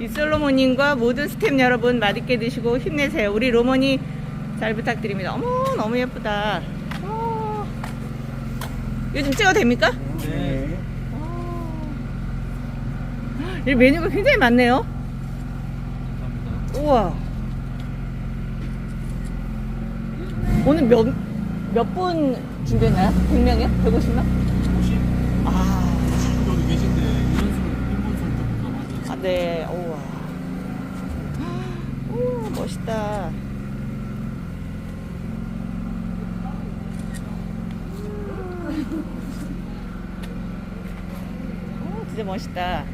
이 솔로몬님과 모든 스탭 여러분 맛있게 드시고 힘내세요. 우리 로머니 잘 부탁드립니다. 어머 너무 예쁘다. 어. 요즘 찍어도 됩니까? 네. 어. 이 메뉴가 굉장히 많네요. 감사합니다. 우와. 오늘 몇, 몇 분 준비했나요? 100명이요? 150명? 네. 우와. 오, 멋있다. 오, 진짜 멋있다.